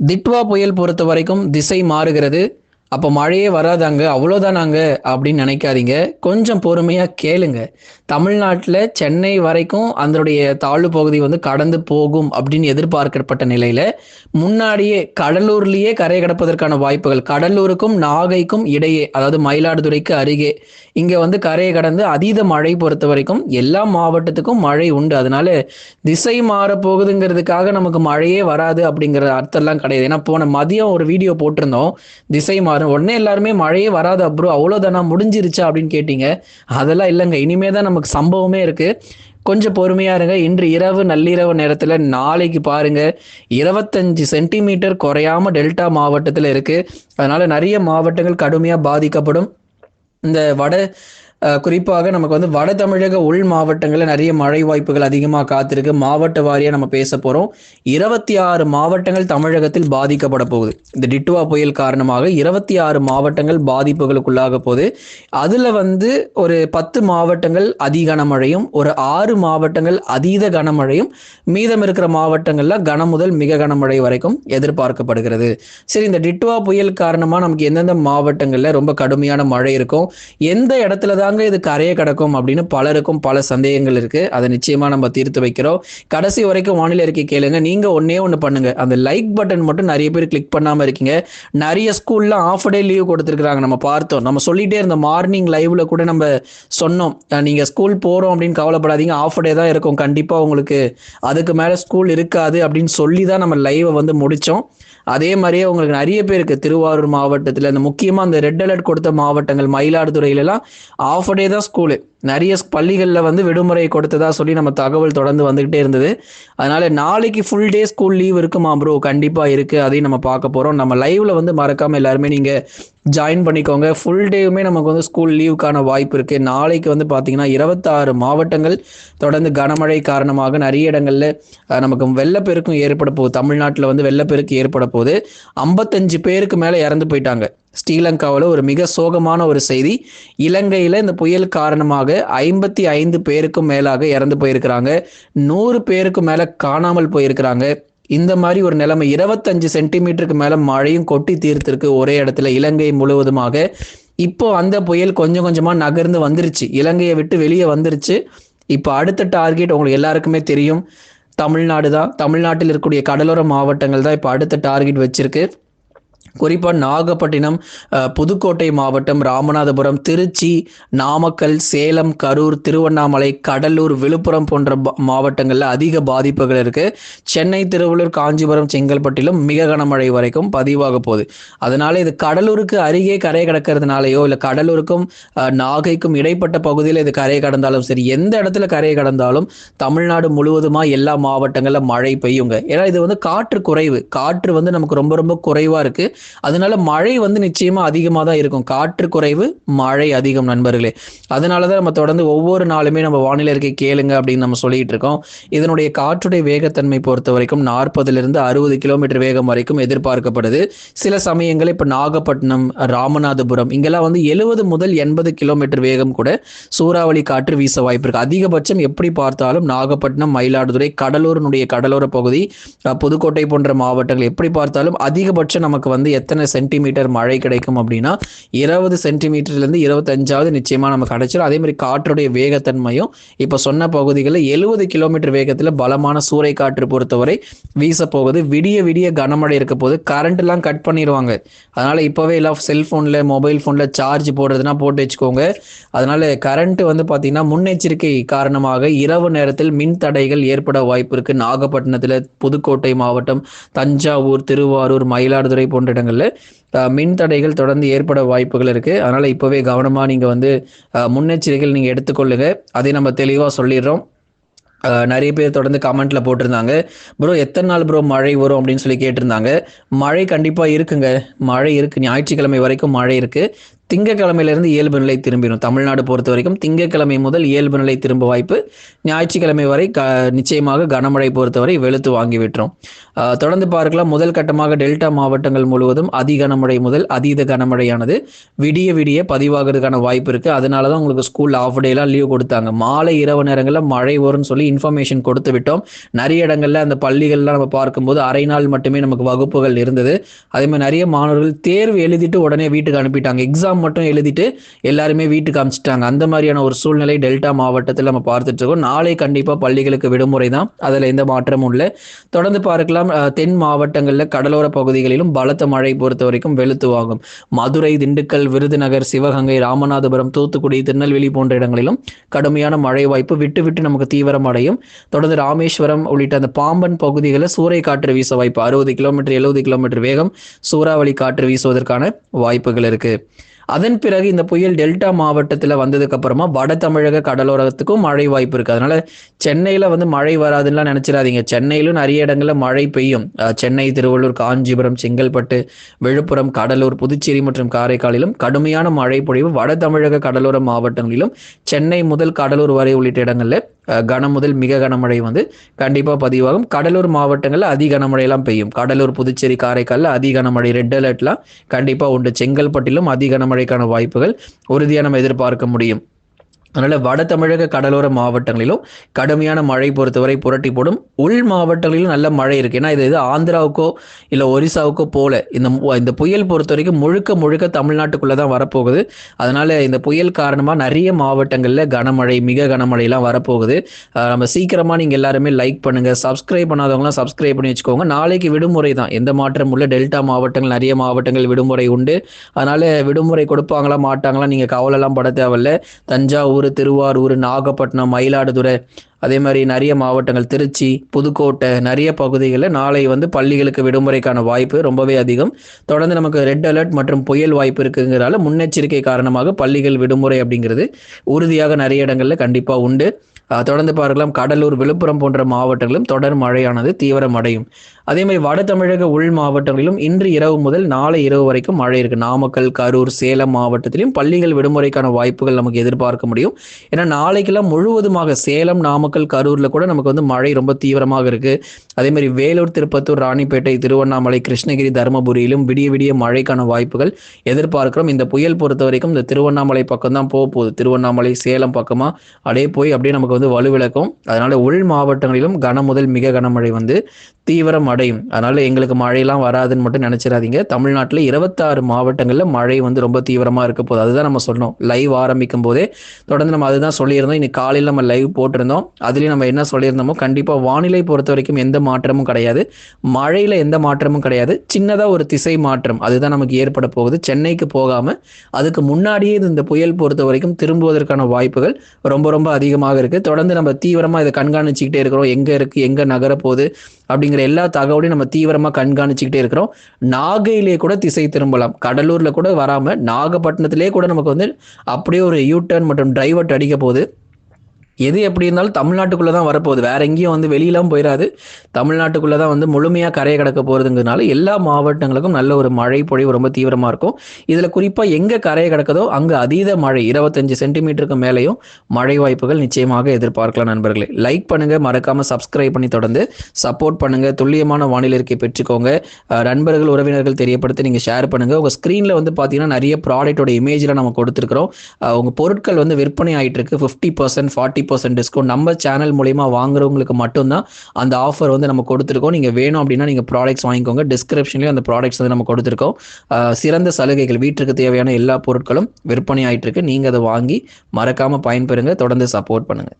திட்வா புயல் பொறுத்த வரைக்கும் திசை மாறுகிறது. அப்போ மழையே வராதாங்க அவ்வளோதானாங்க அப்படின்னு நினைக்காதீங்க. கொஞ்சம் பொறுமையாக கேளுங்க. தமிழ்நாட்டில் சென்னை வரைக்கும் அதனுடைய தாழ்வு பகுதி வந்து கடந்து போகும் அப்படின்னு எதிர்பார்க்கப்பட்ட நிலையில் முன்னாடியே கடலூர்லேயே கரை கடப்பதற்கான வாய்ப்புகள் கடலூருக்கும் நாகைக்கும் இடையே அதாவது மயிலாடுதுறைக்கு அருகே இங்கே வந்து கரையை கடந்து அதீத மழை பொறுத்த வரைக்கும் எல்லா மாவட்டத்துக்கும் மழை உண்டு. அதனால திசை மாற போகுதுங்கிறதுக்காக நமக்கு மழையே வராது அப்படிங்கிற அர்த்தம்லாம் கிடையாது. ஏன்னா போன மதியம் ஒரு வீடியோ போட்டிருந்தோம் திசை மாறும் உடனே எல்லாருமே மழையே வராது அப்புறம் அவ்வளோதானா முடிஞ்சிருச்சா அப்படின்னு கேட்டீங்க. அதெல்லாம் இல்லைங்க இனிமே தான் நமக்கு சம்பவமே இருக்கு. கொஞ்சம் பொறுமையா இருங்க இன்று இரவு நள்ளிரவு நேரத்துல நாளைக்கு பாருங்க இருபத்தஞ்சு சென்டிமீட்டர் குறையாம டெல்டா மாவட்டத்துல இருக்கு. அதனால நிறைய மாவட்டங்கள் கடுமையா பாதிக்கப்படும். இந்த வட குறிப்பாக நமக்கு வந்து வட தமிழக உள் மாவட்டங்களில் நிறைய மழை வாய்ப்புகள் அதிகமாக காத்திருக்கு. மாவட்ட வாரியாக நம்ம பேச போகிறோம் இருபத்தி ஆறு மாவட்டங்கள் தமிழகத்தில் பாதிக்கப்பட போகுது. இந்த டிட்டுவா புயல் காரணமாக இருபத்தி ஆறு மாவட்டங்கள் பாதிப்புகளுக்குள்ளாக போகுது. அதில் வந்து ஒரு பத்து மாவட்டங்கள் அதி கனமழையும் ஒரு ஆறு மாவட்டங்கள் அதீத கனமழையும் மீதம் இருக்கிற மாவட்டங்களில் கன முதல் மிக கனமழை வரைக்கும் எதிர்பார்க்கப்படுகிறது. சரி இந்த டிட்டுவா புயல் காரணமாக நமக்கு எந்தெந்த மாவட்டங்களில் ரொம்ப கடுமையான மழை இருக்கும்? எந்த இடத்துல தான் தாங்க இது கரையை கிடக்கும் அப்படின்னு பலருக்கும் பல சந்தேகங்கள் இருக்கு. அதை நிச்சயமா நம்ம தீர்த்து வைக்கிறோம். கடைசி வரைக்கும் வானிலை அறிக்கை கேளுங்க. நீங்க ஒன்னே ஒன்று பண்ணுங்க. அந்த லைக் பட்டன் மட்டும் நிறைய பேர் கிளிக் பண்ணாம இருக்கீங்க. நிறைய ஸ்கூல்ல ஆஃப் டே லீவ் கொடுத்துருக்காங்க நம்ம பார்த்தோம். நம்ம சொல்லிட்டே இருந்த மார்னிங் லைவ்ல கூட நம்ம சொன்னோம். நீங்க ஸ்கூல் போறோம் அப்படின்னு கவலைப்படாதீங்க. ஆஃப் டே தான் இருக்கும். கண்டிப்பா உங்களுக்கு அதுக்கு மேல ஸ்கூல் இருக்காது அப்படின்னு சொல்லி தான் நம்ம லைவை வந்து முடிச்சோம். அதே மாதிரியே உங்களுக்கு நிறைய பேருக்கு திருவாரூர் மாவட்டத்தில் அந்த முக்கியமாக அந்த ரெட் அலர்ட் கொடுத்த மாவட்டங்கள் மயிலாடுதுறையிலலாம் ஆஃப் டே தான் ஸ்கூலு நிறைய பள்ளிகளில் வந்து விடுமுறை கொடுத்ததா சொல்லி நம்ம தகவல் தொடர்ந்து வந்துகிட்டே இருந்தது. அதனால நாளைக்கு ஃபுல் டே ஸ்கூல் லீவ் இருக்குமா ப்ரோ கண்டிப்பாக இருக்கு. அதையும் நம்ம பார்க்க போகிறோம் நம்ம லைவ்ல வந்து மறக்காம எல்லாருமே நீங்கள் ஜாயின் பண்ணிக்கோங்க. ஃபுல் டேவுமே நமக்கு வந்து ஸ்கூல் லீவுக்கான வாய்ப்பு இருக்கு. நாளைக்கு வந்து பார்த்தீங்கன்னா இருபத்தாறு மாவட்டங்கள் தொடர்ந்து கனமழை காரணமாக நிறைய இடங்கள்ல நமக்கு வெள்ளப்பெருக்கும் ஏற்பட போகுது. தமிழ்நாட்டில் வந்து வெள்ளப்பெருக்கு ஏற்பட போகுது. ஐம்பத்தஞ்சு பேருக்கு மேலே இறந்து போயிட்டாங்க. ஸ்ரீலங்காவில் ஒரு மிக சோகமான ஒரு செய்தி. இலங்கையில் இந்த புயல் காரணமாக ஐம்பத்தி ஐந்து பேருக்கும் மேலாக இறந்து போயிருக்கிறாங்க. நூறு பேருக்கு மேலே காணாமல் போயிருக்கிறாங்க. இந்த மாதிரி ஒரு நிலைமை இருபத்தஞ்சு சென்டிமீட்டருக்கு மேலே மழையும் கொட்டி தீர்த்திருக்கு ஒரே இடத்துல இலங்கை முழுவதுமாக. இப்போ அந்த புயல் கொஞ்சம் கொஞ்சமா நகர்ந்து வந்துருச்சு. இலங்கையை விட்டு வெளியே வந்துருச்சு. இப்போ அடுத்த டார்கெட் உங்களுக்கு எல்லாருக்குமே தெரியும். தமிழ்நாடு தான். தமிழ்நாட்டில் இருக்கக்கூடிய கடலோர மாவட்டங்கள் தான் இப்போ அடுத்த டார்கெட் வச்சிருக்கு. குறிப்பாக நாகப்பட்டினம் புதுக்கோட்டை மாவட்டம் ராமநாதபுரம் திருச்சி நாமக்கல் சேலம் கரூர் திருவண்ணாமலை கடலூர் விழுப்புரம் போன்ற மாவட்டங்களில் அதிக பாதிப்புகள் இருக்கு. சென்னை திருவள்ளூர் காஞ்சிபுரம் செங்கல்பட்டிலும் மிக கனமழை வரைக்கும் பதிவாக போகுது. அதனால இது கடலூருக்கு அருகே கரை கடக்கிறதுனாலயோ இல்லை கடலூருக்கும் நாகைக்கும் இடைப்பட்ட பகுதியில் இது கரை கடந்தாலும் சரி எந்த இடத்துல கரை கடந்தாலும் தமிழ்நாடு முழுவதுமா எல்லா மாவட்டங்களில் மழை பெய்யுங்க. ஏன்னா இது வந்து காற்று குறைவு. காற்று வந்து நமக்கு ரொம்ப ரொம்ப குறைவா இருக்கு. அதனால மழை வந்து நிச்சயமா அதிகமாக தான் இருக்கும். காற்று குறைவு மழை அதிகம் நண்பர்களே. அதனால தான் நம்ம தொடர்ந்து ஒவ்வொரு நாளுமே நம்ம வானிலை இருக்கை கேளுங்க அப்படின்னு நம்ம சொல்லிட்டு இருக்கோம். இதனுடைய காற்றுடைய வேகத்தன்மை பொறுத்த வரைக்கும் நாற்பதுல இருந்து அறுபது கிலோமீட்டர் வேகம் வரைக்கும் எதிர்பார்க்கப்படுது. சில சமயங்கள் இப்போ நாகப்பட்டினம் ராமநாதபுரம் இங்கெல்லாம் வந்து எழுபது முதல் எண்பது கிலோமீட்டர் வேகம் கூட சூறாவளி காற்று வீச வாய்ப்பு இருக்கு. அதிகபட்சம் எப்படி பார்த்தாலும் நாகப்பட்டினம் மயிலாடுதுறை கடலூரினுடைய கடலோர பகுதி புதுக்கோட்டை போன்ற மாவட்டங்கள் எப்படி பார்த்தாலும் அதிகபட்சம் நமக்கு வந்து எத்தனை சென்டிமீட்டர் மழை கிடைக்கும் அப்படின்னா இருபது சென்டிமீட்டர்லேருந்து இருபத்தஞ்சாவது நிச்சயமாக நம்ம கிடைச்சிடும் அதே மாதிரி காற்றுடைய வேகத்தன்மையும் இப்போ சொன்ன பகுதிகளில் எழுபது கிலோமீட்டர் வேகத்தில் பலமான சூறை காற்று பொறுத்தவரை வீச போகுது விடிய விடிய கனமழை இருக்க போது கரண்ட்லாம் கட் பண்ணிடுவாங்க அதனால் இப்போவே எல்லாம் செல்ஃபோனில் மொபைல் ஃபோனில் சார்ஜ் போடுறதுனா போட்டு வச்சுக்கோங்க. அதனால் கரண்ட் வந்து பார்த்தீங்கன்னா முன்னெச்சரிக்கை காரணமாக இரவு நேரத்தில் மின் தடைகள் ஏற்பட வாய்ப்பு இருக்குது நாகப்பட்டினத்தில் புதுக்கோட்டை மாவட்டம் தஞ்சாவூர் திருவாரூர் மயிலாடுதுறை போன்ற இடங்கள் அஹ், மின் தடைகள் தொடர்ந்து ஏற்பட வாய்ப்புகள் இருக்கு. அதனால இப்போவே கவனமாக நீங்கள் வந்து முன்னெச்சரிக்கைகள் நீங்கள் எடுத்துக்கொள்ளுங்க. அதை நம்ம தெளிவாக சொல்லிடுறோம். நிறைய பேர் தொடர்ந்து கமெண்ட்ல போட்டிருந்தாங்க. ப்ரோ எத்தனை நாள் ப்ரோ மழை வரும்? அப்படின்னு சொல்லி கேட்டிருந்தாங்க. மழை கண்டிப்பா இருக்குங்க. மழை இருக்கு. ஞாயிற்றுக்கிழமை வரைக்கும் மழை இருக்கு. திங்கக்கிழமையிலிருந்து இயல்பு நிலை திரும்பிடும். தமிழ்நாடு பொறுத்த வரைக்கும் திங்கக்கிழமை முதல் இயல்பு நிலை திரும்ப வாய்ப்பு ஞாயிற்றுக்கிழமை வரை க நிச்சயமாக கனமழை பொறுத்தவரை வெளுத்து வாங்கி விட்டுரும். தொடர்ந்து பார்க்கலாம். முதல் கட்டமாக டெல்டா மாவட்டங்கள் முழுவதும் அதி கனமழை முதல் அதீத கனமழையானது விடிய விடிய பதிவாகிறதுக்கான வாய்ப்பு இருக்குது அதனால தான் உங்களுக்கு ஸ்கூல் ஆஃப் டேலாம் லீவ் கொடுத்தாங்க. மாலை இரவு நேரங்களில் மழை வரும்னு சொல்லி இன்ஃபர்மேஷன் கொடுத்து விட்டோம். நிறைய இடங்களில் அந்த பள்ளிகள்லாம் நம்ம பார்க்கும்போது அரை நாள் மட்டுமே நமக்கு வகுப்புகள் இருந்தது. அதே மாதிரி நிறைய மாணவர்கள் தேர்வு எழுதிட்டு உடனே வீட்டுக்கு அனுப்பிட்டாங்க. எக்ஸாம் மட்டும் எழுதிட்டு எல்லாருமே வீட்டுக்கு அமைச்சிட்டாங்க. அந்த மாதிரியான ஒரு சூழ்நிலை டெல்டா மாவட்டத்தில் நம்ம பார்த்துட்டு இருக்கோம். நாளை கண்டிப்பாக பள்ளிகளுக்கு விடுமுறை தான். அதில் எந்த மாற்றமும் இல்லை. தொடர்ந்து பார்க்கலாம். தென் மாவட்டங்களில் கடலோர பகுதிகளிலும் பலத்த மழை பொறுத்த வரைக்கும் வெளுத்து வாங்கும். மதுரை திண்டுக்கல் விருதுநகர் சிவகங்கை ராமநாதபுரம் தூத்துக்குடி திருநெல்வேலி போன்ற இடங்களிலும் கடுமையான மழை வாய்ப்பு விட்டு விட்டு நமக்கு தீவிரம் அடையும் தொடர்ந்து ராமேஸ்வரம் உள்ளிட்ட அந்த பாம்பன் பகுதிகளில் சூறை காற்று வீச வாய்ப்பு அறுபது கிலோமீட்டர் எழுபது கிலோமீட்டர் வேகம் சூறாவளி காற்று வீசுவதற்கான வாய்ப்புகள் இருக்கு. அதன் பிறகு இந்த புயல் டெல்டா மாவட்டத்தில் வந்ததுக்கு அப்புறமா வட தமிழக கடலோரத்துக்கும் மழை வாய்ப்பு இருக்கு. அதனால சென்னையில வந்து மழை வராதுன்னுலாம் நினைச்சிடாதீங்க. சென்னையிலும் நிறைய இடங்கள்ல மழை பெய்யும். சென்னை திருவள்ளூர் காஞ்சிபுரம் செங்கல்பட்டு விழுப்புரம் கடலூர் புதுச்சேரி மற்றும் காரைக்காலிலும் கடுமையான மழை பொழிவு வட தமிழக கடலோர மாவட்டங்களிலும் சென்னை முதல் கடலூர் வரை உள்ளிட்ட இடங்கள்ல கனம் முதல் மிக கனமழை வந்து கண்டிப்பாக பதிவாகும். கடலூர் மாவட்டங்களில் அதி கனமழையெல்லாம் பெய்யும். கடலூர் புதுச்சேரி காரைக்காலில் அதி கனமழை ரெட் அலர்ட்லாம் கண்டிப்பாக உண்டு. செங்கல்பட்டிலும் அதி கனமழைக்கான வாய்ப்புகள் உறுதியாக நம்ம எதிர்பார்க்க முடியும். அதனால வட தமிழக கடலோர மாவட்டங்களிலும் கடுமையான மழை பொறுத்தவரை புரட்டி போடும் உள் மாவட்டங்களிலும் நல்ல மழை இருக்கு. ஏன்னா இது இது ஆந்திராவுக்கோ இல்ல ஒரிசாவுக்கோ போல இந்த மு- இந்த புயல் பொறுத்த வரைக்கும் முழுக்க முழுக்க தமிழ்நாட்டுக்குள்ளே தான் வரப்போகுது. அதனால இந்த புயல் காரணமா நிறைய மாவட்டங்கள்ல கனமழை மிக கனமழையெல்லாம் வரப்போகுது. நம்ம சீக்கிரமா நீங்க எல்லாருமே லைக் பண்ணுங்க சப்ஸ்கிரைப் பண்ணாதவங்களாம் சப்ஸ்கிரைப் பண்ணி வச்சுக்கோங்க. நாளைக்கு விடுமுறை தான். எந்த மாற்றம் உள்ள டெல்டா மாவட்டங்கள் நிறைய மாவட்டங்கள் விடுமுறை உண்டு. அதனால விடுமுறை கொடுப்பாங்களா மாட்டாங்களா நீங்க கவலைலாம் பட தேவையில்ல. தஞ்சாவூர் திருவாரூர் நாகப்பட்டினம் மயிலாடுதுறை அதே மாதிரி நிறைய மாவட்டங்கள் திருச்சி புதுக்கோட்டை நிறைய பகுதிகளில் நாளை வந்து பள்ளிகளுக்கு விடுமுறைக்கான வாய்ப்பு ரொம்பவே அதிகம். தொடர்ந்து நமக்கு ரெட் அலர்ட் மற்றும் புயல் வாய்ப்பு இருக்குங்கிறதால முன்னெச்சரிக்கை காரணமாக பள்ளிகள் விடுமுறை அப்படிங்கிறது உறுதியாக நிறைய இடங்களில் கண்டிப்பாக உண்டு. தொடர்ந்து பார்க்கலாம். கடலூர் விழுப்புரம் போன்ற மாவட்டங்களிலும் தொடர் மழையானது தீவிரமடையும். அதே மாதிரி வட தமிழக உள் மாவட்டங்களிலும் இன்று இரவு முதல் நாளை இரவு வரைக்கும் மழை இருக்கு. நாமக்கல் கரூர் சேலம் மாவட்டத்திலும் பள்ளிகள் விடுமுறைக்கான வாய்ப்புகள் நமக்கு எதிர்பார்க்க முடியும். ஏன்னா நாளைக்கெல்லாம் முழுவதுமாக சேலம் நாமக்கல் கரூர்ல கூட நமக்கு வந்து மழை ரொம்ப தீவிரமாக இருக்கு. அதே மாதிரி வேலூர் திருப்பத்தூர் ராணிப்பேட்டை திருவண்ணாமலை கிருஷ்ணகிரி தருமபுரியிலும் விடிய விடிய மழைக்கான வாய்ப்புகள் எதிர்பார்க்கிறோம். இந்த புயல் பொறுத்த வரைக்கும் இந்த திருவண்ணாமலை பக்கம் தான் போக போகுது. திருவண்ணாமலை சேலம் பக்கமா அப்படியே போய் அப்படியே நமக்கு வந்து வலுவிளக்கும் அதனால உள் மாவட்டங்களிலும் கன முதல் மிக கனமழை வந்து தீவிரம் அடையும். அதனால எங்களுக்கு மழையெல்லாம் வராதுன்னு மட்டும் நினைச்சிடாதீங்க. தமிழ்நாட்டில் இருபத்தாறு மாவட்டங்களில் மழை வந்து ரொம்ப தீவிரமாக இருக்க போகுது. அதுதான் நம்ம சொன்னோம். லைவ் ஆரம்பிக்கும் போதே தொடர்ந்து நம்ம அதுதான் சொல்லியிருந்தோம். இன்னைக்கு காலையில் நம்ம லைவ் போட்டிருந்தோம். அதுலேயும் நம்ம என்ன சொல்லியிருந்தோமோ கண்டிப்பாக வானிலை பொறுத்த வரைக்கும் எந்த மாற்றமும் கிடையாது. மழையில் எந்த மாற்றமும் கிடையாது. சின்னதாக ஒரு திசை மாற்றம். அதுதான் நமக்கு ஏற்பட போகுது. சென்னைக்கு போகாமல் அதுக்கு முன்னாடியே இந்த புயல் பொறுத்த வரைக்கும் திரும்புவதற்கான வாய்ப்புகள் ரொம்ப ரொம்ப அதிகமாக இருக்குது தொடர்ந்து நம்ம தீவிரமாக இதை கண்காணிச்சுக்கிட்டே இருக்கிறோம். எங்கே இருக்குது எங்கே நகரப்போகுது? அப்படிங்கிற எல்லா தகவலையும் நம்ம தீவிரமா கண்காணிச்சுக்கிட்டே இருக்கிறோம். நாகையிலே கூட திசை திரும்பலாம். கடலூர்ல கூட வராம நாகப்பட்டினத்திலே கூட நமக்கு வந்து அப்படியே ஒரு யூ டர்ன் மற்றும் டிரைவர்ட் அடிக்க போகுது. எது எப்படி இருந்தாலும் தமிழ்நாட்டுக்குள்ளே தான் வரப்போகுது. வேற எங்கேயும் வந்து வெளியெல்லாம் போயிடாது தமிழ்நாட்டுக்குள்ளே தான் வந்து முழுமையாக கரையை கடக்க போகிறதுங்கிறதுனால எல்லா மாவட்டங்களுக்கும் நல்ல ஒரு மழை பொழிவு ரொம்ப தீவிரமாக இருக்கும். இதில் குறிப்பாக எங்கே கரையை கடக்குதோ அங்கே அதீத மழை இருபத்தஞ்சு சென்டிமீட்டருக்கு மேலேயும் மழை வாய்ப்புகள் நிச்சயமாக எதிர்பார்க்கலாம் நண்பர்களே. லைக் பண்ணுங்கள் மறக்காமல் சப்ஸ்கிரைப் பண்ணி தொடர்ந்து சப்போர்ட் பண்ணுங்கள் துல்லியமான வானிலை இருக்கை பெற்றுக்கோங்க. நண்பர்கள் உறவினர்கள் தெரியப்படுத்தி நீங்கள் ஷேர் பண்ணுங்கள் உங்கள் ஸ்க்ரீனில் வந்து பார்த்தீங்கன்னா நிறைய ப்ராடக்டோட இமேஜில் நம்ம கொடுத்துருக்குறோம். உங்கள் பொருட்கள் வந்து விற்பனை ஆகிட்டு இருக்கு fifty percent forty percent discount நம்ம சேனல் மூலயமா வாங்குறவங்களுக்கு மட்டும்தான் அந்த ஆஃபர் வந்து நம்ம கொடுத்துருக்கோம். நீங்க வேணும் அப்படின்னா நீங்க ப்ராடக்ட்ஸ் வாங்கிக்கோங்க. டிஸ்கிரிப்ஷன்லயும் அந்த ப்ராடக்ட்ஸ் வந்து நம்ம கொடுத்துருக்கோம். சிறந்த சலுகைகள் வீட்டுக்கு தேவையான எல்லா பொருட்களும் விற்பனை ஆயிட்டு இருக்கு நீங்க அதை வாங்கி மறக்காம பயன்பெறுங்க. தொடர்ந்து சப்போர்ட் பண்ணுங்க.